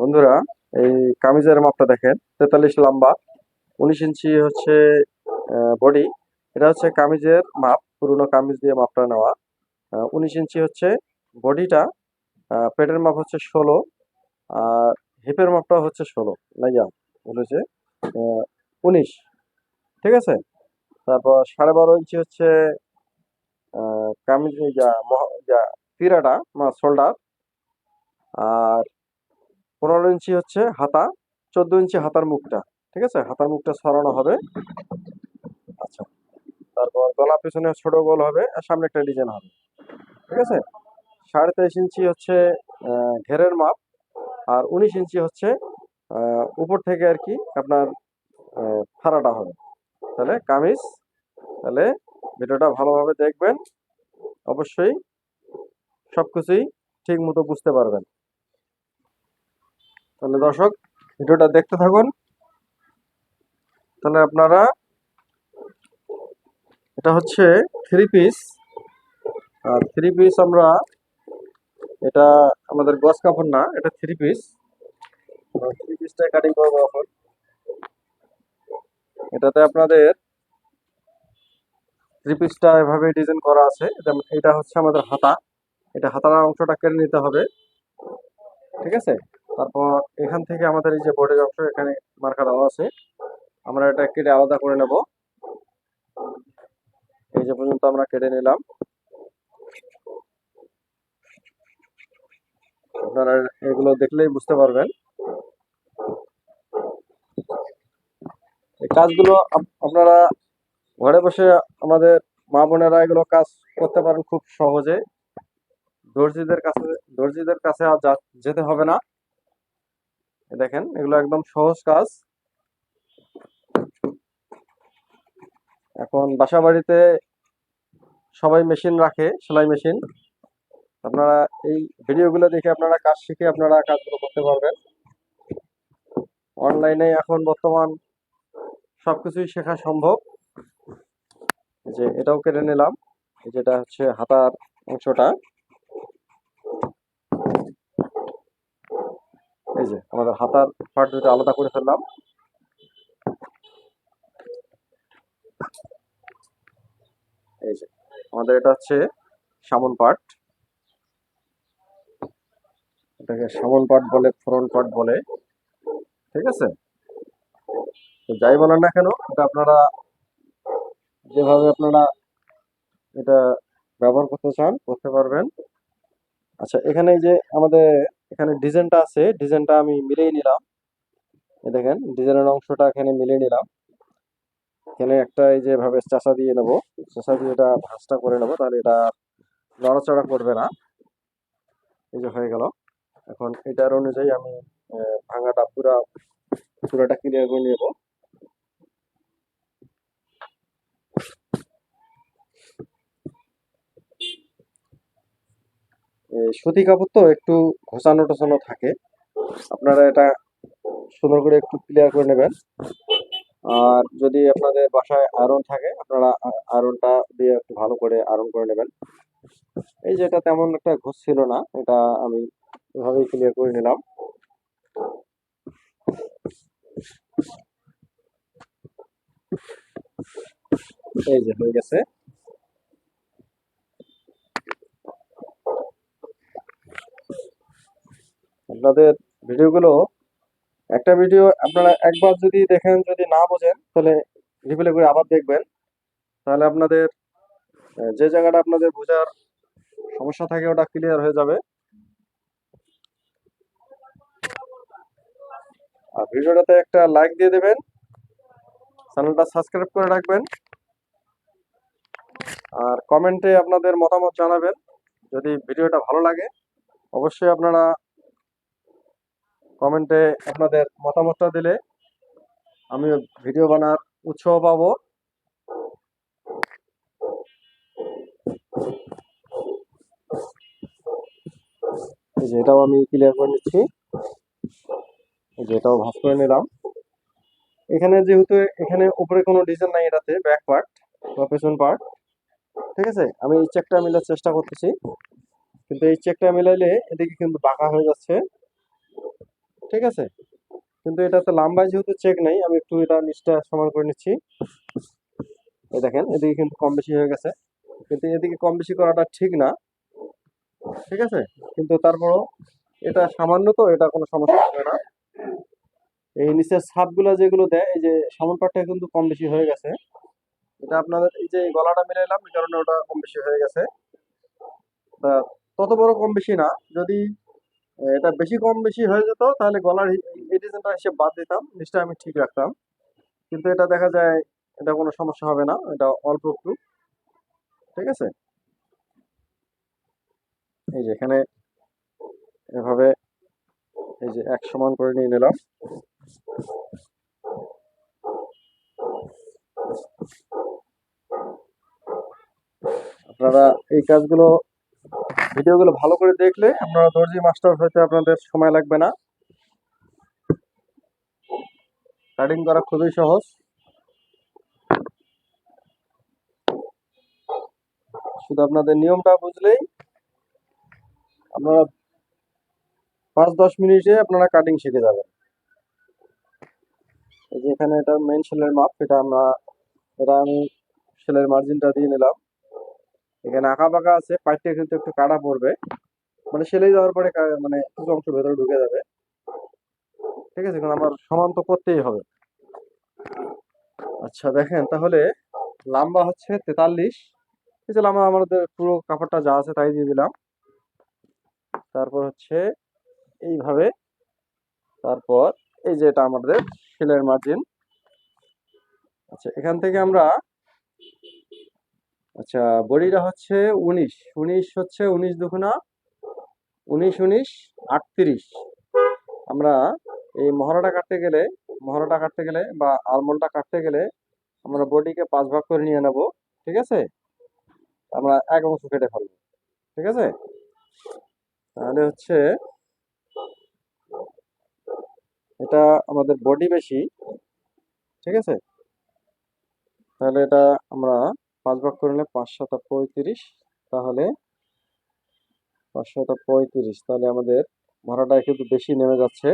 বন্ধুরা, এই কামিজের মাপটা দেখেন, তেতাল্লিশ লম্বা, উনিশ ইঞ্চি হচ্ছে বডি। এটা হচ্ছে কামিজের মাপ, পুরোনো কামিজ দিয়ে মাপটা নেওয়া। উনিশ ইঞ্চি হচ্ছে বডিটা পেটের মাপ হচ্ছে ষোলো, আর হিপের মাপটা হচ্ছে ষোলো লাইয়া বলেছে। উনিশ, ঠিক আছে? তারপর সাড়ে বারো ইঞ্চি হচ্ছে কামিজ যা যা পিরাটা শোল্ডার, আর পনেরো ইঞ্চি হচ্ছে হাতা, চোদ্দ ইঞ্চি হাতার মুখটা, ঠিক আছে? হাতার মুখটা সরানো হবে। আচ্ছা। তারপর গলা পিছনে ছোট গোল হবে আর সামনে একটা ডিজাইন হবে, ঠিক আছে? সাড়ে তেইশ ইঞ্চি হচ্ছে ঘেরের মাপ আর উনিশ ইঞ্চি হচ্ছে উপর থেকে আর কি আপনার ফাড়াটা হবে। তাহলে কামিজ, তাহলে ভিডিওটা ভালোভাবে দেখবেন। অবশ্যই সবকিছুই ঠিক মতো বুঝতে পারবেন। তাহলে দর্শক, ভিডিওটা দেখতে থাকুন। তাহলে আপনারা, এটা হচ্ছে থ্রি পিস আর থ্রি পিস আমরা, এটা আমাদের গস কাপড় না, এটা থ্রি পিস থ্রি পিসটা কাটিং করব এখন। এটাতে আপনাদের থ্রি পিসটা এভাবে ডিজাইন করা আছে। এটা- হচ্ছে আমাদের হাতা। এটা হাতার অংশটা কেটে নিতে হবে। ঠিক আছে? তারপর এখান থেকে আমাদের এই যে বোর্ডের অংশ এখানে মার্কা দেওয়া আছে, আমরা এটা কেটে আলাদা করে নেব। এই যে পর্যন্ত আমরা কেটে নিলাম। আপনারা এগুলো দেখলেই বুঝতে পারবেন। এই কাজগুলো আপ- আপনারা ঘরে বসে আমাদের মা বোনেরা এগুলো কাজ করতে পারেন খুব সহজে। দর্জিদের কাছে দর্জিদের কাছে আর যেতে হবে না। দেখেন, এগুলো একদম সহজ কাজ। এখন বাসা বাড়িতে সবাই মেশিন রাখে, সেলাই মেশিন আপনারা এই ভিডিওগুলো দেখে আপনারা কাজ শিখে আপনারা কাজগুলো করতে পারবেন। অনলাইনে এখন বর্তমান সবকিছুই শেখা সম্ভব। যে এটাও কেটে নিলাম। যেটা হচ্ছে হাতার অংশটা। এই যে, আমাদের হাতার পার্ট দুটো আলাদা করে ফেললাম। এই যে, আমাদের এটা হচ্ছে সামন পার্ট এটাকে সামন পার্ট বলে ফ্রন্ট পার্ট বলে। ঠিক আছে? তো যাই বলেন না কেন, এটা আপনারা যেভাবে আপনারা এটা ব্যবহার করতে চান, করতে পারবেন। আচ্ছা এখানে যে আমাদের এখানে ডিজাইনটা আছে, ডিজাইনটা আমি মিলিয়ে নিলাম। দেখেন, ডিজাইনের অংশটা এখানে মিলিয়ে নিলাম। এখানে একটা এই যেভাবে চাষা দিয়ে নেব। চাষা দিয়ে এটা ভাঁজটা করে নেব, তাহলে এটা নড়াচড়া করবে না। এই যে হয়ে গেল। এখন এটার অনুযায়ী আমি ভাঙাটা পুরা, পুরাটা ক্লিয়ার করে নেব এই সুতি কাপড় তো একটু ঘোষানো টোসানো থাকে। আপনারা এটা সুন্দর করে একটু ক্লিয়ার করে নেবেন। আর যদি আপনাদের বাসায় আয়রন থাকে, আপনারা আয়রনটা দিয়ে একটু ভালো করে আয়রন করে নেবেন। এই যে এটা তেমন একটা ঘুষ ছিল না, এটা আমি এভাবেই ক্লিয়ার করে নিলাম। এই যে হয়ে গেছে। আপনাদের ভিডিওগুলো, একটা ভিডিও আপনারা একবার যদি দেখেন, যদি না বোঝেন, তাহলে রিপ্লে করে আবার দেখবেন। তাহলে আপনাদের যে জায়গাটা আপনাদের বোঝার সমস্যা থাকে, ওটা ক্লিয়ার হয়ে যাবে। আর ভিডিওটাতে একটা লাইক দিয়ে দেবেন। চ্যানেলটা সাবস্ক্রাইব করে রাখবেন। আর কমেন্টে আপনাদের মতামত জানাবেন। যদি ভিডিওটা ভালো লাগে, অবশ্যই আপনারা কমেন্টে আপনাদের মতামতটা দিলে আমি ভিডিও বানার উৎসাহ পাবো। এটাও আমি ক্লিয়ার করে নিচ্ছি। এই যে এটাও ভাঁজ করে নিলাম। এখানে যেহেতু এখানে উপরে কোনো ডিজাইন নাই এটাতে ব্যাক পার্ট বা পেছন পার্ট ঠিক আছে? আমি এই চেকটা মিলার চেষ্টা করতেছি। কিন্তু এই চেকটা মিলাইলে এদিকে কিন্তু বাঁকা হয়ে যাচ্ছে। ঠিক আছে? কিন্তু এটাতে লম্বায় যেহেতু চেক নেই, আমি একটু এটা নিচটা সমান করে নিচ্ছি। এই দেখেন, এদিকে কিন্তু কম বেশি হয়ে গেছে। কিন্তু এদিকে কম বেশি করাটা ঠিক না। ঠিক আছে? কিন্তু তারপরও এটা সামান্য তো, এটা কোনো সমস্যা হবে না। এই নিচের ছাপগুলো যেগুলো দেয়, এই যে সামন পাটটা কিন্তু কম বেশি হয়ে গেছে। এটা আপনাদের এই যে গলাটা মিলাইলাম, এই কারণে ওটা কম বেশি হয়ে গেছে। তা তত বড় কম বেশি না। যদি এটা বেশি কম বেশি হয়ে যেত, তাহলে গলার ডিজাইনটা হিসেব বাদ দিতাম, নিচটা আমি ঠিক রাখতাম। কিন্তু এটা দেখা যায়, এটা কোনো সমস্যা হবে না, এটা অল্প একটু। ঠিক আছে? এই যে এখানে এভাবে এই যে এক সমান করে নিয়ে নিলাম। আপনারা এই কাজগুলো ভিডিওগুলো ভালো করে দেখলে আপনারা দর্জি মাস্টার হইতে আপনাদের সময় লাগবে না। কাটিং করা খুবই সহজ। শুধু আপনাদের নিয়মটা বুঝলেই আপনারা পাঁচ দশ মিনিটে আপনারা কাটিং শিখে যাবেন। এই যে এখানে এটা মেন সেলের মাপ, এটা আমরা এটা আমি সেলের মার্জিনটা দিয়ে নিলাম। এখানে আঁকা বাঁকা আছে, পাইপটা কিন্তু একটু কাটা পড়বে। মানে সেলাই যাওয়ার পরে মানে কিছু অংশ ভেতরে ঢুকে যাবে। ঠিক আছে আমার সমান তো করতেই হবে। আচ্ছা দেখেন, তাহলে লম্বা হচ্ছে তেতাল্লিশ। এই যে লম্বা, আমাদের পুরো কাপড়টা যা আছে তাই দিয়ে দিলাম। তারপর হচ্ছে এইভাবে। তারপর এই যে এটা আমাদের সেলের মার্জিন আচ্ছা এখান থেকে আমরা আচ্ছা বডিটা হচ্ছে উনিশ। উনিশ হচ্ছে উনিশ দুগুণা উনিশ উনিশ আটত্রিশ। আমরা এই মহড়াটা কাটতে গেলে, মহড়াটা কাটতে গেলে বা আলমন্ডটা কাটতে গেলে আমরা বডিকে পাঁচ ভাগ করে নিয়ে নেব, ঠিক আছে? আমরা এক অংশ কেটে ফেলব, ঠিক আছে? তাহলে হচ্ছে এটা আমাদের বডি বেশি, ঠিক আছে? তাহলে এটা আমরা পাঁচ ভাগ করে নিলে পাঁচ পঁয়ত্রিশ, তাহলে পাঁচ পঁয়ত্রিশ, তাহলে আমাদের ভাড়াটা কিন্তু বেশি নেমে যাচ্ছে,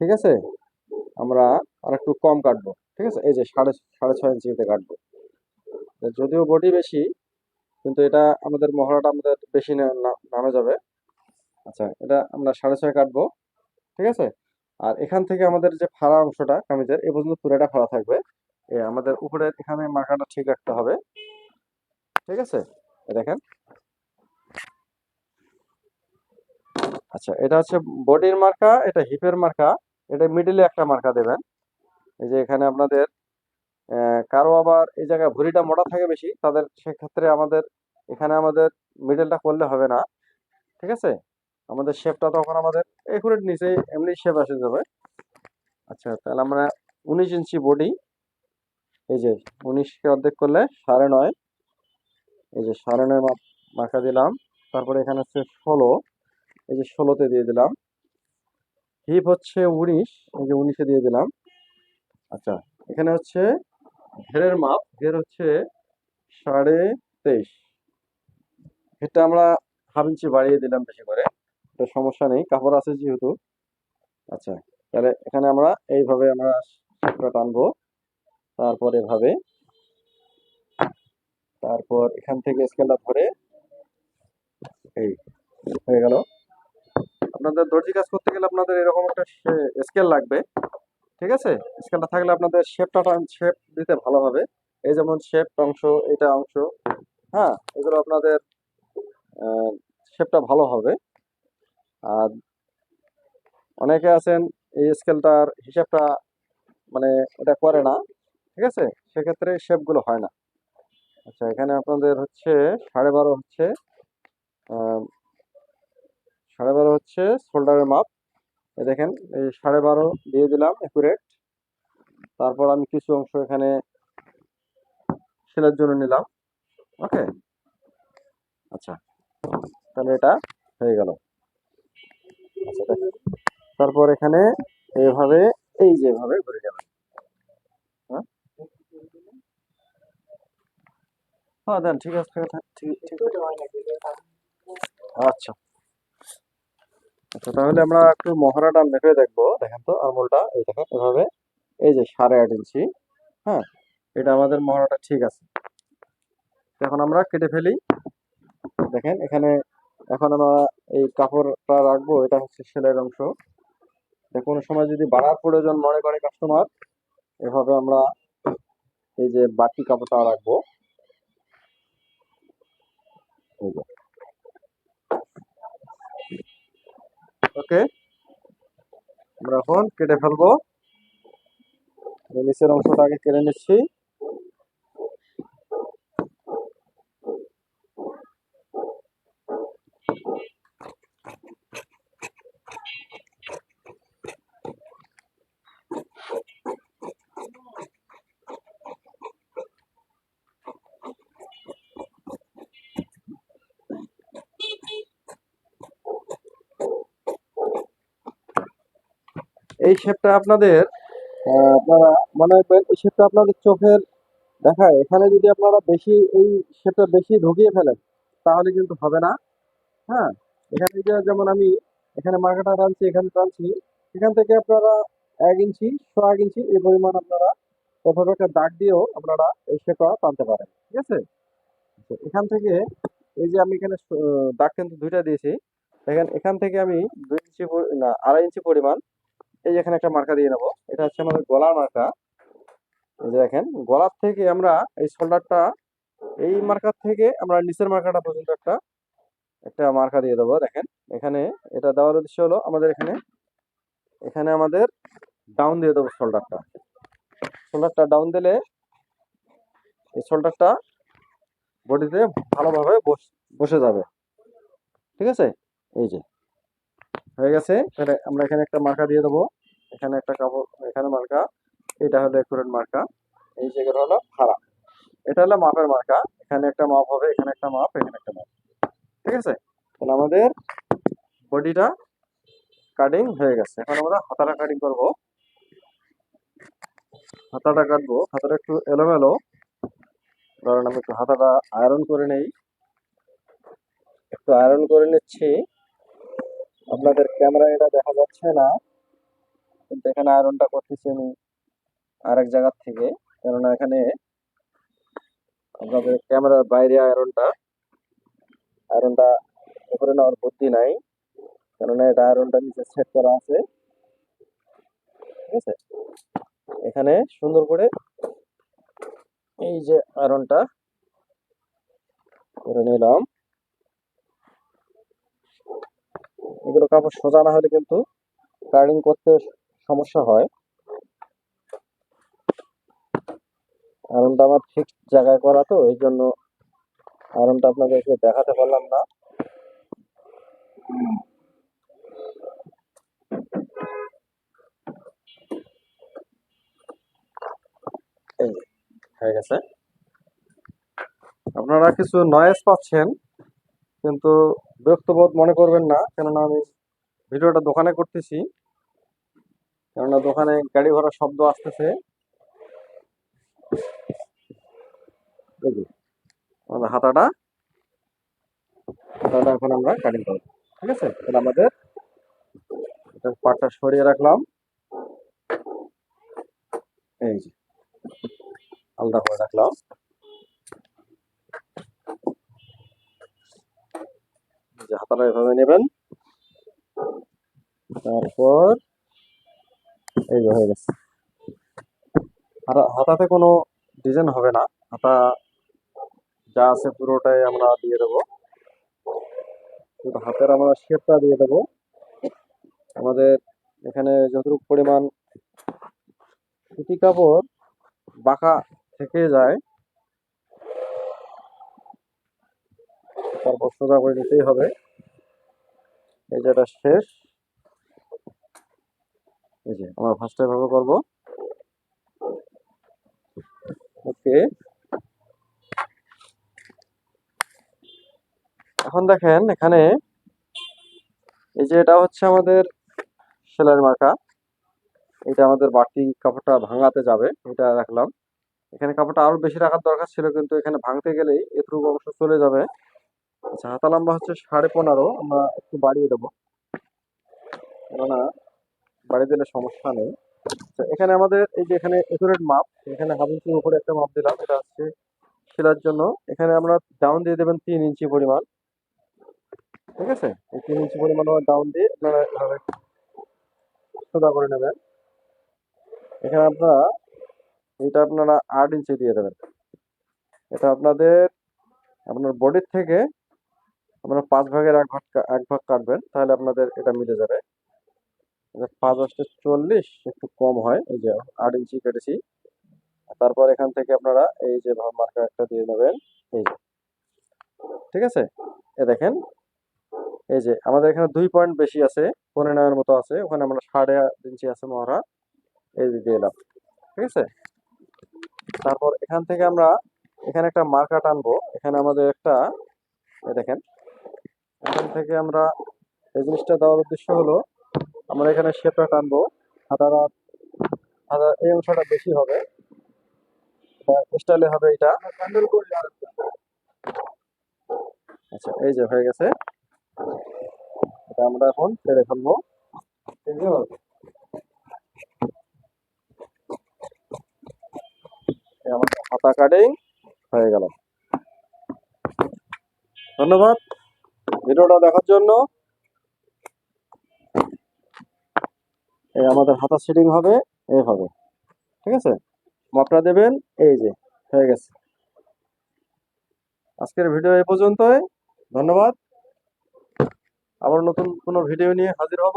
ঠিক আছে? আমরা আর একটু কম কাটবো, ঠিক আছে? এই যে সাড়ে সাড়ে ছয় ইঞ্চিতে কাটবো। যদিও বডি বেশি, কিন্তু এটা আমাদের মহড়াটা আমাদের বেশি নামে যাবে। আচ্ছা এটা আমরা সাড়ে ছয় কাটবো, ঠিক আছে? আর এখান থেকে আমাদের যে ফাড়া অংশটা, কামিজের, এ পর্যন্ত পুরোটা ফাড়া থাকবে। আমাদের উপরের এখানে মার্কাটা ঠিক রাখতে হবে। ঠিক আছে? দেখেন। আচ্ছা এটা হচ্ছে বডির মার্কা, এটা হিপের মার্কা, এটা মিডিলে একটা মার্কা দেবেন। এই যে এখানে আপনাদের কারও আবার এই জায়গায় ভুঁড়িটা মোটা থাকে বেশি, তাদের সেক্ষেত্রে আমাদের, এখানে আমাদের মিডলটা করলে হবে না। ঠিক আছে? আমাদের শেপটা তখন আমাদের একুরেট নিচে এমনি শেপ আসে যাবে। আচ্ছা তাহলে আমরা উনিশ ইঞ্চি বডি এই যে উনিশকে অর্ধেক করলে সাড়ে নয়। এই যে নয় মাপ মার্কা দিলাম। তারপরে এখানে হচ্ছে ষোলো। এই যে ষোলোতে দিয়ে দিলাম। হিপ হচ্ছে উনিশ। এই যে উনিশে দিয়ে দিলাম। আচ্ছা এখানে হচ্ছে ঘেরের মাপ। ঘের হচ্ছে সাড়ে তেইশ। এটা আমরা হাফ ইঞ্চি বাড়িয়ে দিলাম বেশি করে। তো সমস্যা নেই। কাপড় আছে যেহেতু। আচ্ছা তাহলে এখানে আমরা এইভাবে আমরা টানবো। তারপর এভাবে তারপর এখান থেকে স্কেলটা ধরে এই হয়ে গেল। আপনাদের দর্জি কাজ করতে গেলে আপনাদের এরকম একটা স্কেল লাগবে, ঠিক আছে? স্কেলটা থাকলে আপনাদের শেপটা শেপ দিতে ভালো হবে। এই যেমন শেপ অংশ, এটা অংশ হ্যাঁ? এগুলো আপনাদের শেপটা ভালো হবে। আর অনেকে আছেন, এই স্কেলটার হিসাবটা মানে এটা করে না, ঠিক আছে? সেক্ষেত্রে শেপগুলো হয় না। আচ্ছা এখানে আপনাদের হচ্ছে সাড়ে বারো হচ্ছে সাড়ে বারো হচ্ছে শোল্ডারের মাপ। দেখেন, এই সাড়ে বারো দিয়ে দিলাম একুরেট তারপর আমি কিছু অংশ এখানে সেলের জন্য নিলাম। ওকে? আচ্ছা তাহলে এটা হয়ে গেল। আচ্ছা তারপর এখানে এইভাবে এই যেভাবে ঘুরে যাবেন হ্যাঁ হ্যাঁ দেন ঠিক আছে ঠিক ঠিক আচ্ছা। আচ্ছা তাহলে আমরা একটু মহড়াটা মেপে দেখব। দেখেন তো, আঙুলটা, এই দেখেন, এভাবে। এই যে সাড়ে আট ইঞ্চি হ্যাঁ? এটা আমাদের মহড়াটা ঠিক আছে। এখন আমরা কেটে ফেলি। দেখেন, এখানে, এখন আমরা এই কাপড়টা রাখব, এটা হচ্ছে সেলের অংশ। কোনো সময় যদি বাড়ার প্রয়োজন মনে করে কাস্টমার এভাবে আমরা এই যে বাকি কাপড়টা রাখব। ওকে আমরা এখন কেটে ফেলব। এই নিচের অংশটা আগে কেটে নিচ্ছি। এই শেপটা আপনাদের আপনারা মনে রাখবেন এই শেপটা আপনাদের চোখের দেখায়। এখানে যদি আপনারা বেশি এই শেপটা বেশি ঢুকিয়ে ফেলেন, তাহলে কিন্তু হবে না। হ্যাঁ? এখানে যেমন আমি এখানে মার্কাটা টানছি, এখানে টানছি, এখান থেকে আপনারা এক ইঞ্চি ছ এক ইঞ্চি এই পরিমাণ আপনারা প্রথমে একটা দাগ দিয়েও আপনারা এই শেপটা টানতে পারেন। ঠিক আছে? তো এখান থেকে এই যে আমি এখানে দাগ কিন্তু দুইটা দিয়েছি। দেখেন, এখান থেকে আমি দুই ইঞ্চি না, আড়াই ইঞ্চি পরিমাণ এই এখানে একটা মার্কা দিয়ে নেব। এটা হচ্ছে আমাদের গলার মার্কা। যে দেখেন, গলার থেকে আমরা এই শোল্ডারটা এই মার্কার থেকে আমরা নিচের মার্কাটা পর্যন্ত একটা একটা মার্কা দিয়ে দেবো। দেখেন, এখানে এটা দেওয়ার উদ্দেশ্য হলো আমাদের এখানে এখানে আমাদের ডাউন দিয়ে দেবো শোল্ডারটা শোল্ডারটা ডাউন দিলে এই শোল্ডারটা বডিতে ভালোভাবে বসে যাবে। ঠিক আছে? এই যে। হয়ে গেছে। তাহলে আমরা এখানে একটা মার্কা দিয়ে দেবো। এখানে একটা কাপড়, এখানে মার্কা। এটা হলো একুরেট মার্কা। এই জায়গাটা হলো খারাপ এটা হলো মাপের মার্কা। এখানে একটা মাপ হবে, এখানে একটা মাপ, এখানে একটা মাপ। ঠিক আছে? তাহলে আমাদের বডিটা কাটিং হয়ে গেছে। এখন আমরা হাতাটা কাটিং করব। হাতাটা কাটবো। হাতাটা একটু এলোমেলো। কারণ আমি একটু হাতাটা আয়রন করে নেই। একটু আয়রন করে নিচ্ছি। আপনাদের ক্যামেরা এটা দেখা যাচ্ছে না। কিন্তু এখানে আয়রনটা করতেছি আমি আরেক জায়গার থেকে। কেননা এখানে আপনাদের ক্যামেরার বাইরে আয়রনটা আয়রনটা উপরে নেওয়ার বুদ্ধি নাই। কেননা এটা আয়রনটা নিচে সেট করা আছে। ঠিক আছে? এখানে সুন্দর করে এই যে আয়রনটা করে নিলাম। এগুলো কাপড় সোজা না হলে কিন্তু কার্ডিং করতে সমস্যা হয়। আয়রনটা আমার ঠিক জায়গায় করা তো, এই জন্য আয়রনটা আপনাদেরকে দেখাতে পারলাম না। হয়ে গেছে। আপনারা কিছু নয়েজ পাচ্ছেন, কিন্তু বিরক্তবোধ মনে করবেন না, কেননা আমি ভিডিওটা দোকানে করতেছি। কেননা দোকানে গাড়ি ঘোড়ার শব্দ আসতেছে। আমাদের হাতাটা। হাতাটা এখন আমরা কাটিং করব, ঠিক আছে? তাহলে আমাদের পাটটা সরিয়ে রাখলাম। এই যে, আলাদা করে রাখলাম এই যে হাতাটা এভাবে নেবেন। তারপর এই যে হয়ে গেছে। হাতা- হাতাতে কোনো ডিজাইন হবে না। হাতা যা আছে পুরোটাই আমরা দিয়ে দেবো। শুধু হাতের আমরা শেপটা দিয়ে দেবো। আমাদের এখানে যতটুকু পরিমাণ সুতি কাপড় বাঁকা থেকে যায়, তারপর সোজা করে নিতেই হবে। এই যে এটা শেষ। এই যে আমরা ফার্স্টে এভাবে করব। ওকে। এখন দেখেন এখানে এই যে এটা হচ্ছে আমাদের সেলাইয়ের মার্কা। এটা আমাদের বাড়তি কাপড়টা ভাঙাতে যাবে, এটা রাখলাম। এখানে কাপড়টা আরও বেশি রাখার দরকার ছিল, কিন্তু এখানে ভাঙতে গেলেই এটুকু অংশ চলে যাবে। আচ্ছা হাতা লম্বা হচ্ছে সাড়ে পনেরো, আমরা একটু বাড়িয়ে দেবো। কেননা বাড়ি দিলে সমস্যা নেই। তো এখানে আমাদের এই যে এখানে একুরেট মাপ এখানে হাফ ইঞ্চির উপরে একটা মাপ দিলাম, এটা হচ্ছে সেলার জন্য। এখানে আমরা ডাউন দিয়ে দেবেন তিন ইঞ্চি পরিমাণ। ঠিক আছে? এই তিন ইঞ্চি পরিমাণ আমরা ডাউন দিয়ে আপনারা এভাবে সোজা করে নেবেন। এখানে আপনারা এটা আপনারা আট ইঞ্চি দিয়ে দেবেন। এটা আপনাদের, আপনার বডির থেকে আপনারা পাঁচ ভাগের এক ভাগ এক ভাগ কাটবেন, তাহলে আপনাদের এটা মিলে যাবে। পাঁচ আসতে চল্লিশ, একটু কম হয়, এই যে আট ইঞ্চি কেটেছি। তারপর এখান থেকে আপনারা এই যে মার্কার একটা দিয়ে নেবেন, এই যে। ঠিক আছে? এ দেখেন, এই যে আমাদের এখানে দুই পয়েন্ট বেশি আছে, পনেরো নয়ের মতো আছে, ওখানে আমরা সাড়ে আট ইঞ্চি আছে মহড়া, এই দিয়ে এলাম। ঠিক আছে? তারপর এখান থেকে আমরা এখানে একটা মার্কা টানবো, এখানে আমাদের একটা এই দেখেন এখান থেকে আমরা এই জিনিসটা দেওয়ার উদ্দেশ্য হলো, আমরা এখানে শেপটা টানবো। হাতারা হাতা এই অংশটা বেশি হবে। স্টাইলে হবে এটা। আচ্ছা এই যে হয়ে গেছে। এটা আমরা এখন ছেড়ে ফেলব। আমাদের হাতা কাটিং হয়ে গেল। ধন্যবাদ। ভিডিওটা দেখার জন্য এই আমাদের হাতা সেটিং হবে এইভাবে ঠিক আছে? মাপটা দেবেন, এই যে, হয়ে গেছে। আজকের ভিডিও এ পর্যন্তই। ধন্যবাদ। আবার নতুন কোনো ভিডিও নিয়ে হাজির হব।